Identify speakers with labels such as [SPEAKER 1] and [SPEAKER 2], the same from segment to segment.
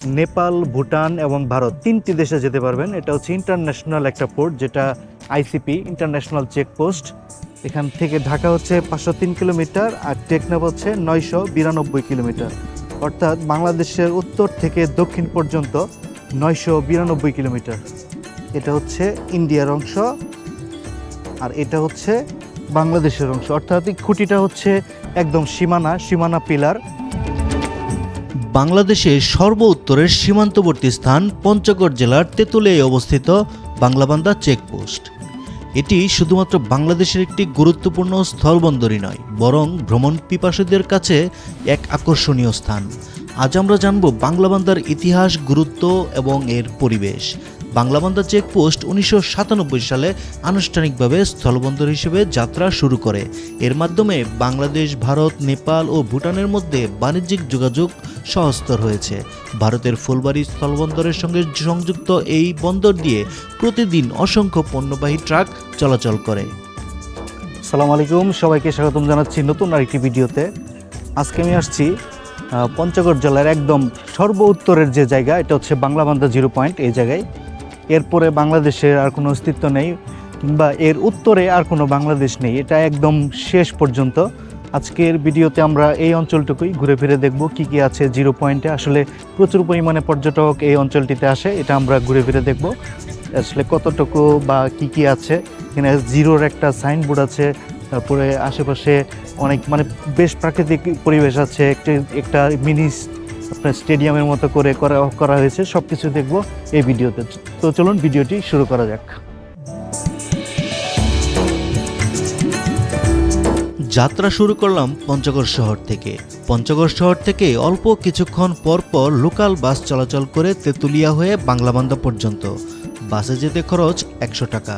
[SPEAKER 1] নেপাল, ভুটান এবং ভারত তিনটি দেশে যেতে পারবেন। এটা হচ্ছে ইন্টারন্যাশনাল একটা পোর্ট যেটা আইসিপি ইন্টারন্যাশনাল চেকপোস্ট এখান থেকে ঢাকা হচ্ছে পাঁচশো তিন কিলোমিটার আর টেকনাফ হচ্ছে নয়শো বিরানব্বই কিলোমিটার। অর্থাৎ বাংলাদেশের উত্তর থেকে দক্ষিণ পর্যন্ত নয়শো বিরানব্বই কিলোমিটার। এটা হচ্ছে ইন্ডিয়ার অংশ আর এটা হচ্ছে বাংলাদেশের অংশ। অর্থাৎ খুঁটিটা হচ্ছে একদম সীমানা সীমানা পিলার।
[SPEAKER 2] বাংলাদেশের সর্ব উত্তরের সীমান্তবর্তী স্থান পঞ্চগড় জেলার তেঁতুলিয়ায় অবস্থিত বাংলাবান্ধা চেকপোস্ট। এটি শুধুমাত্র বাংলাদেশের একটি গুরুত্বপূর্ণ স্থলবন্দরই নয়, বরং ভ্রমণ পিপাসুদের কাছে এক আকর্ষণীয় স্থান। আজ আমরা জানব বাংলাবান্দার ইতিহাস, গুরুত্ব এবং এর পরিবেশ। বাংলাবান্ধা চেকপোস্ট উনিশশো সাতানব্বই সালে আনুষ্ঠানিকভাবে স্থলবন্দর হিসেবে যাত্রা শুরু করে। এর মাধ্যমে বাংলাদেশ, ভারত, নেপাল ও ভুটানের মধ্যে বাণিজ্যিক যোগাযোগ সহস্তর হয়েছে। ভারতের ফুলবাড়ি স্থলবন্দরের সঙ্গে সংযুক্ত এই বন্দর দিয়ে প্রতিদিন অসংখ্য পণ্যবাহী ট্রাক চলাচল করে।
[SPEAKER 1] সালাম আলাইকুম, সবাইকে স্বাগতম জানাচ্ছি নতুন আরেকটি ভিডিওতে। আজকে আমি আসছি পঞ্চগড় জেলার একদম সর্ব উত্তরের যে জায়গা, এটা হচ্ছে বাংলাবান্ধা জিরো পয়েন্ট, এই জায়গায়। এরপরে বাংলাদেশের আর কোনো অস্তিত্ব নেই, কিংবা এর উত্তরে আর কোনো বাংলাদেশ নেই। এটা একদম শেষ পর্যন্ত। আজকের ভিডিওতে আমরা এই অঞ্চলটুকুই ঘুরে ফিরে দেখব কি কি আছে জিরো পয়েন্টে। আসলে প্রচুর পরিমাণে পর্যটক এই অঞ্চলটিতে আসে, এটা আমরা ঘুরে ফিরে দেখব। আসলে কতটুকু বা কি কি আছে। এখানে জিরোর একটা সাইনবোর্ড আছে, তারপরে আশেপাশে অনেক মানে বেশ প্রাকৃতিক পরিবেশ আছে, একটা একটা মিনি আপনার স্টেডিয়ামের মতো করে করা হয়েছে সব কিছু দেখব এই ভিডিওতে। তো চলুন ভিডিওটি শুরু করা যাক।
[SPEAKER 2] যাত্রা শুরু করলাম পঞ্চগড় শহর থেকে। পঞ্চগড় শহর থেকে অল্প কিছুক্ষণ পর পর লোকাল বাস চলাচল করে তেঁতুলিয়া হয়ে বাংলাবান্ধা পর্যন্ত। বাসে যেতে খরচ একশো টাকা।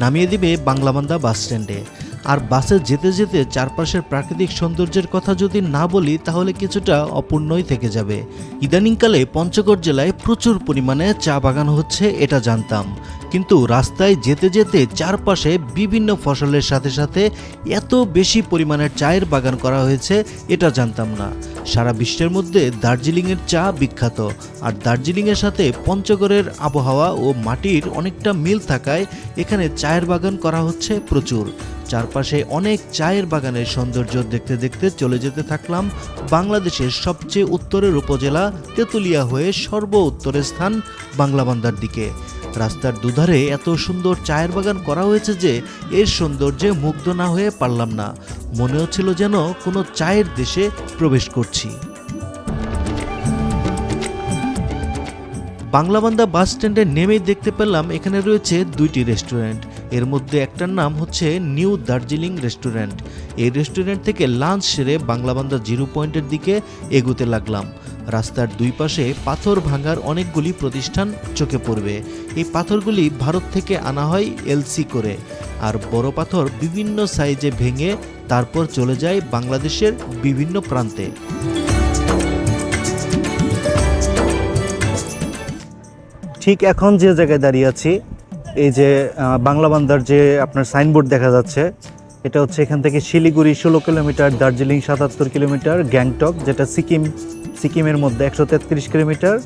[SPEAKER 2] নামিয়ে দিবে বাংলাবান্ধা বাস স্ট্যান্ডে। আর বাসে যেতে যেতে চারপাশের প্রাকৃতিক সৌন্দর্যের কথা যদি না বলি, তাহলে কিছুটা অপূর্ণই থেকে যাবে। ইদানিংকালে পঞ্চগড় জেলায় প্রচুর পরিমাণে চা বাগান হচ্ছে, এটা জানতাম। কিন্তু রাস্তায় যেতে যেতে চারপাশে বিভিন্ন ফসলের সাথে সাথে এত বেশি পরিমাণে চায়ের বাগান করা হয়েছে, এটা জানতাম না। সারা বিশ্বের মধ্যে দার্জিলিংয়ের চা বিখ্যাত, আর দার্জিলিংয়ের সাথে পঞ্চগড়ের আবহাওয়া ও মাটির অনেকটা মিল থাকায় এখানে চায়ের বাগান করা হচ্ছে প্রচুর। চারপাশে অনেক চায়ের বাগানের সৌন্দর্য দেখতে দেখতে চলে যেতে থাকলাম বাংলাদেশের সবচেয়ে উত্তরের উপজেলা তেঁতুলিয়া হয়ে সর্ব উত্তরের স্থান বাংলাবান্দার দিকে। রাস্তার দুধারে এত সুন্দর চায়ের বাগান করা হয়েছে যে এর সৌন্দর্যে মুগ্ধ না হয়ে পারলাম না। মনে হচ্ছিল যেন কোনো চায়ের দেশে প্রবেশ করছি। বাংলাবান্ধা বাস স্ট্যান্ডে নেমেই দেখতে পেলাম এখানে রয়েছে দুইটি রেস্টুরেন্ট। এর মধ্যে একটার নাম হচ্ছে নিউ দার্জিলিং রেস্টুরেন্ট। এই রেস্টুরেন্ট থেকে লাঞ্চ সেরে বাংলাবান্ধা জিরো পয়েন্টের দিকে এগুতে লাগলাম। রাস্তার দুই পাশে পাথর ভাঙার অনেকগুলি প্রতিষ্ঠান চোখে পড়বে। এই পাথরগুলি ভারত থেকে আনা হয় এলসি করে। আর বড় পাথর বিভিন্ন সাইজে ভেঙে তারপর চলে যায় বাংলাদেশের বিভিন্ন প্রান্তে।
[SPEAKER 1] ঠিক এখন যে জায়গায় দাঁড়িয়ে আছি এই যে বাংলা বান্দার যে আপনার সাইনবোর্ড দেখা যাচ্ছে, এটা হচ্ছে এখান থেকে শিলিগুড়ি ষোলো কিলোমিটার, দার্জিলিং সাতাত্তর কিলোমিটার, গ্যাংটক, যেটা সিকিম, সিকিমের মধ্যে একশো তেত্রিশ কিলোমিটার,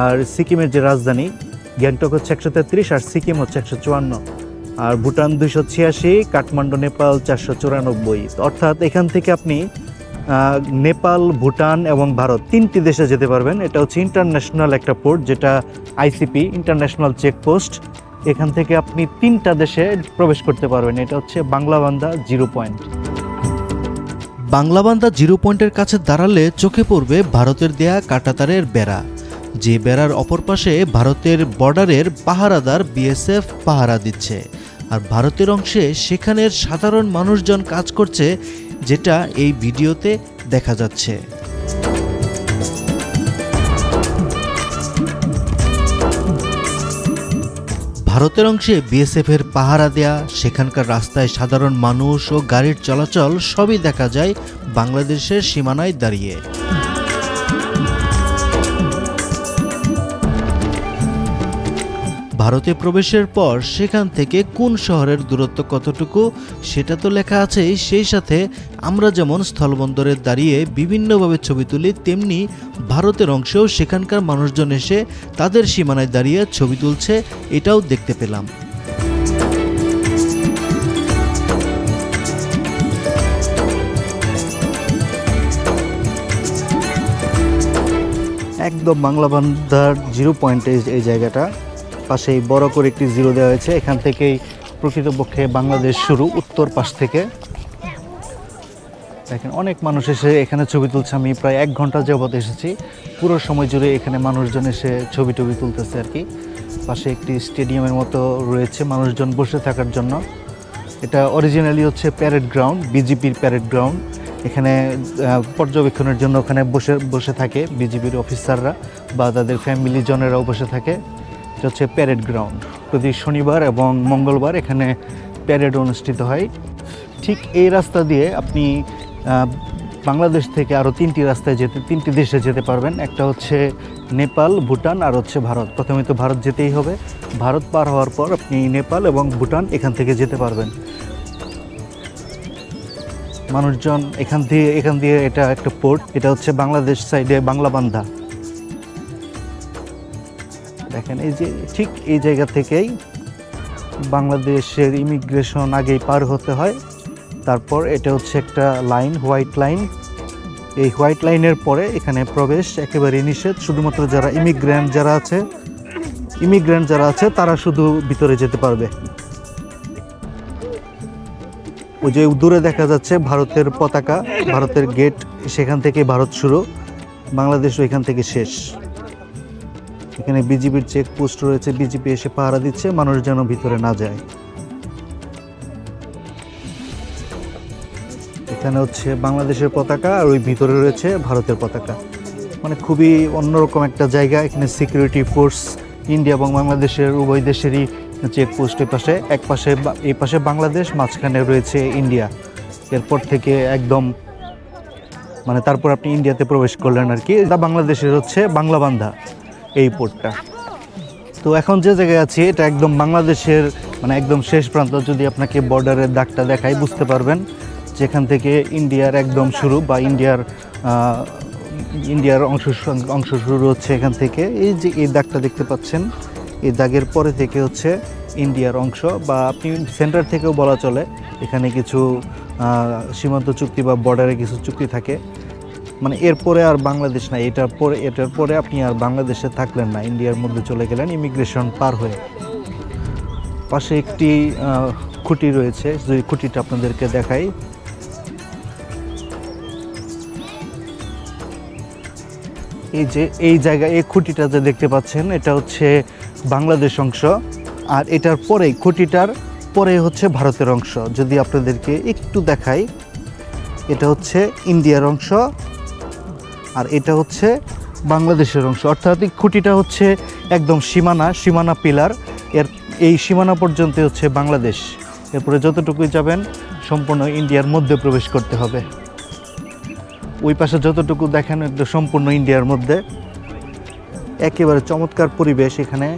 [SPEAKER 1] আর সিকিমের যে রাজধানী, গ্যাংটক হচ্ছে একশো তেত্রিশ আর সিকিম হচ্ছে একশো চুয়ান্ন। আর ভুটান দুইশো ছিয়াশি, কাঠমান্ডু, নেপাল চারশো চুরানব্বই। অর্থাৎ এখান থেকে আপনি নেপাল, ভুটান এবং ভারত তিনটি দেশে যেতে পারবেন। এটা হচ্ছে ইন্টারন্যাশনাল একটা পোর্ট যেটা আইসিপি ইন্টারন্যাশনাল চেকপোস্ট এখান থেকে আপনি তিনটা দেশে প্রবেশ করতে পারবেন। এটা হচ্ছে Banglabandha zero point
[SPEAKER 2] Banglabandha zero পয়েন্টের কাছে দাঁড়ালে চোখে পড়বে ভারতের দেয়া কাটাতারের বেড়া। যে বেড়ার অপর পাশে ভারতের বর্ডারের পাহারাদার বিএসএফ পাহারা দিচ্ছে। আর ভারতের অংশে সেখানের সাধারণ মানুষজন কাজ করছে যেটা এই ভিডিওতে দেখা যাচ্ছে। ভারতের অংশে বিএসএফ এর পাহারা দেয়া, সেখানকার রাস্তায় সাধারণ মানুষ ও গাড়ির চলাচল সবই দেখা যায় বাংলাদেশের সীমানায় দাঁড়িয়ে। ভারতে প্রবেশের পর সেখান থেকে কোন শহরের দূরত্ব কতটুকু সেটা তো লেখা আছেই। সেই সাথে আমরা যেমন স্থলবন্দরে দাঁড়িয়ে বিভিন্নভাবে ছবি তুলি, তেমনি ভারতের অংশেও সেখানকার মানুষজন এসে তাদের সীমানায় দাঁড়িয়ে ছবি তুলছে, এটাও দেখতে পেলাম।
[SPEAKER 1] একদম বাংলা বান্ধার জিরো পয়েন্টে এই জায়গাটা। পাশেই বড় করে একটি জিরো দেওয়া হয়েছে। এখান থেকেই প্রকৃতপক্ষে বাংলাদেশ শুরু উত্তর পাশ থেকে। দেখেন, অনেক মানুষ এসে এখানে ছবি তুলছে। আমি প্রায় এক ঘণ্টা যাবত এসেছি। পুরো সময় জুড়ে এখানে মানুষজন এসে ছবি টবি তুলতেছে আর কি। পাশে একটি স্টেডিয়ামের মতো রয়েছে মানুষজন বসে থাকার জন্য। এটা অরিজিনালি হচ্ছে প্যারেড গ্রাউন্ড বিজেপির প্যারেড গ্রাউন্ড এখানে পর্যবেক্ষণের জন্য ওখানে বসে বসে থাকে বিজেপির অফিসাররা বা তাদের ফ্যামিলি জনেরাও বসে থাকে। এটা হচ্ছে প্যারেড গ্রাউন্ড। প্রতি শনিবার এবং মঙ্গলবার এখানে প্যারেড অনুষ্ঠিত হয়। ঠিক এই রাস্তা দিয়ে আপনি বাংলাদেশ থেকে আরও তিনটি রাস্তায় যেতে, তিনটি দেশে যেতে পারবেন। একটা হচ্ছে নেপাল, ভুটান আর হচ্ছে ভারত। প্রথমে তো ভারত যেতেই হবে। ভারত পার হওয়ার পর আপনি নেপাল এবং ভুটান এখান থেকে যেতে পারবেন। মানুষজন এখান দিয়ে এখান দিয়ে এটা একটা পোর্ট। এটা হচ্ছে বাংলাদেশ সাইডে বাংলাবান্ধা। দেখেন, এই যে ঠিক এই জায়গা থেকেই বাংলাদেশের ইমিগ্রেশন আগেই পার হতে হয়। তারপর এটা হচ্ছে একটা লাইন, হোয়াইট লাইন। এই হোয়াইট লাইনের পরে এখানে প্রবেশ একেবারে নিষেধ। শুধুমাত্র যারা ইমিগ্র্যান্ট যারা আছে ইমিগ্র্যান্ট যারা আছে, তারা শুধু ভিতরে যেতে পারবে। ওই যে দূরে দেখা যাচ্ছে ভারতের পতাকা, ভারতের গেট, সেখান থেকে ভারত শুরু। বাংলাদেশ ওইখান থেকে শেষ। এখানে বিজিবির চেক পোস্ট রয়েছে, বিজিপি এসে পাহারা দিচ্ছে, মানুষ যেন ভিতরে না যায়। এখানে হচ্ছে বাংলাদেশের পতাকা আর ওই ভিতরে রয়েছে ভারতের পতাকা। মানে খুবই অন্যরকম একটা জায়গা, এখানে সিকিউরিটি ফোর্স ইন্ডিয়া এবং বাংলাদেশের উভয় দেশেরই চেক পোস্ট এই পাশে, এক পাশে এই পাশে বাংলাদেশ, মাঝখানে রয়েছে ইন্ডিয়া এরপর থেকে একদম মানে তারপর আপনি ইন্ডিয়াতে প্রবেশ করলেন আর কি। বাংলাদেশের হচ্ছে বাংলাবান্ধা। এই পোর্টটা তো এখন যে জায়গায় আছি, এটা একদম বাংলাদেশের মানে একদম শেষ প্রান্ত। যদি আপনাকে বর্ডারের দাগটা দেখাই, বুঝতে পারবেন যেখান থেকে ইন্ডিয়ার একদম শুরু বা ইন্ডিয়ার ইন্ডিয়ার অংশ অংশ শুরু হচ্ছে এখান থেকে। এই যে এই দাগটা দেখতে পাচ্ছেন, এই দাগের পরে থেকে হচ্ছে ইন্ডিয়ার অংশ বা আপনি সেন্টার থেকেও বলা চলে, এখানে কিছু সীমান্ত চুক্তি বা বর্ডারে কিছু চুক্তি থাকে। মানে এরপরে আর বাংলাদেশ না এটার পরে এটার পরে আপনি আর বাংলাদেশে থাকলেন না, ইন্ডিয়ার মধ্যে চলে গেলেন ইমিগ্রেশন পার হয়ে। পাশে একটি খুঁটি রয়েছে যদি খুঁটিটা আপনাদেরকে দেখাই। এই যে এই জায়গা এই খুঁটিটা যে দেখতে পাচ্ছেন, এটা হচ্ছে বাংলাদেশ অংশ। আর এটার পরেই, খুঁটিটার পরে হচ্ছে ভারতের অংশ। যদি আপনাদেরকে একটু দেখাই, এটা হচ্ছে ইন্ডিয়ার অংশ। আর এটা হচ্ছে বাংলাদেশের অংশ। অর্থাৎ খুঁটিটা হচ্ছে একদম সীমানা সীমানা পিলার। এর এই সীমানা পর্যন্ত হচ্ছে বাংলাদেশ। এরপরে যতটুকুই যাবেন, সম্পূর্ণ ইন্ডিয়ার মধ্যে প্রবেশ করতে হবে। ওই পাশে যতটুকু দেখেন এটা সম্পূর্ণ ইন্ডিয়ার মধ্যে। একেবারে চমৎকার পরিবেশ এখানে।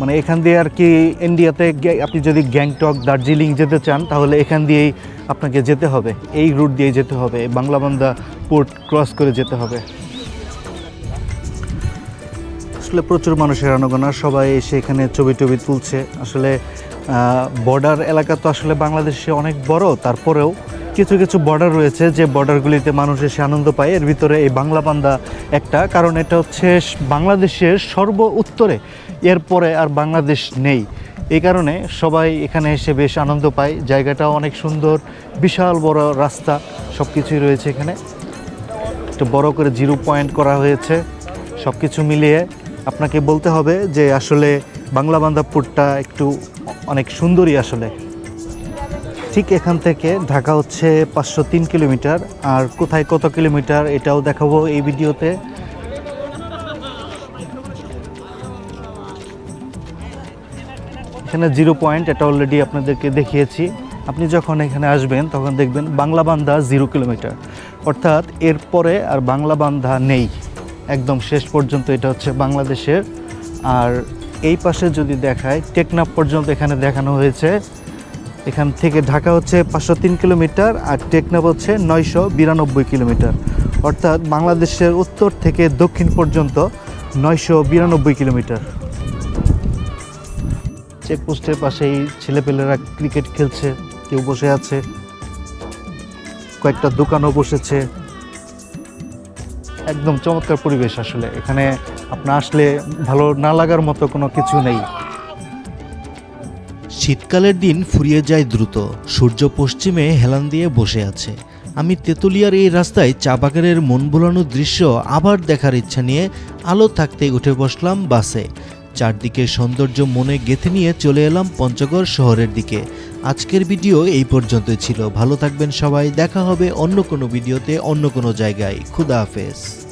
[SPEAKER 1] মানে এখান দিয়ে আর কি ইন্ডিয়াতে আপনি যদি গ্যাংটক দার্জিলিং যেতে চান, তাহলে এখান দিয়েই আপনাকে যেতে হবে। এই রুট দিয়ে যেতে হবে। বাংলাবান্ধা পোর্ট ক্রস করে যেতে হবে। আসলে প্রচুর মানুষের আনাগোনা। সবাই এসে এখানে ছবি টবি তুলছে। আসলে বর্ডার এলাকা তো আসলে বাংলাদেশে অনেক বড়। তারপরেও কিছু কিছু বর্ডার রয়েছে যে বর্ডারগুলিতে মানুষ এসে আনন্দ পায়। এর ভিতরে এই বাংলাবান্ধা একটা। কারণ এটা হচ্ছে বাংলাদেশের সর্ব উত্তরে। এরপরে আর বাংলাদেশ নেই। এই কারণে সবাই এখানে এসে বেশ আনন্দ পায়। জায়গাটা অনেক সুন্দর, বিশাল বড় রাস্তা সব কিছুই রয়েছে এখানে। একটা বড় করে জিরো পয়েন্ট করা হয়েছে সব কিছু মিলিয়ে। আপনাকে বলতে হবে যে আসলে বাংলা বান্দাপুরটা একটু অনেক সুন্দরই আসলে। ঠিক এখান থেকে ঢাকা হচ্ছে পাঁচশো তিন কিলোমিটার, আর কোথায় কত কিলোমিটার এটাও দেখাবো এই ভিডিওতে। এখানে জিরো পয়েন্ট, এটা অলরেডি আপনাদেরকে দেখিয়েছি। আপনি যখন এখানে আসবেন, তখন দেখবেন বাংলা বান্ধা জিরো কিলোমিটার। অর্থাৎ এরপরে আর বাংলা বান্ধা নেই। একদম শেষ পর্যন্ত এটা হচ্ছে বাংলাদেশের। আর এই পাশে যদি দেখায়, টেকনাফ পর্যন্ত এখানে দেখানো হয়েছে। এখান থেকে ঢাকা হচ্ছে পাঁচশো তিন কিলোমিটার আর টেকনাফ হচ্ছে নয়শো বিরানব্বই কিলোমিটার। অর্থাৎ বাংলাদেশের উত্তর থেকে দক্ষিণ পর্যন্ত নয়শো বিরানব্বই কিলোমিটার। চেকপোস্টের পাশেই ছেলেপেলেরা ক্রিকেট খেলছে, কেউ বসে আছে, কয়েকটা দোকানও বসেছে। একদম চমৎকার পরিবেশ আসলে, এখানে আপনার আসলে ভালো না লাগার মতো কোনো কিছু নেই।
[SPEAKER 2] শীতকালের দিন ফুরিয়ে যায় দ্রুত, সূর্য পশ্চিমে হেলান দিয়ে বসে আছে। আমি তেঁতুলিয়ার এই রাস্তায় চা বাগানের মন ভোলানো দৃশ্য আবার দেখার ইচ্ছা নিয়ে আলো থাকতে উঠে বসলাম বাসে। চারদিকে সৌন্দর্য মনে গেঁথে নিয়ে চলে এলাম পঞ্চগড় শহরের দিকে। আজকের ভিডিও এই পর্যন্তই ছিল। ভালো থাকবেন সবাই। দেখা হবে অন্য কোনো ভিডিওতে অন্য কোনো জায়গায়। খুদা হাফেজ।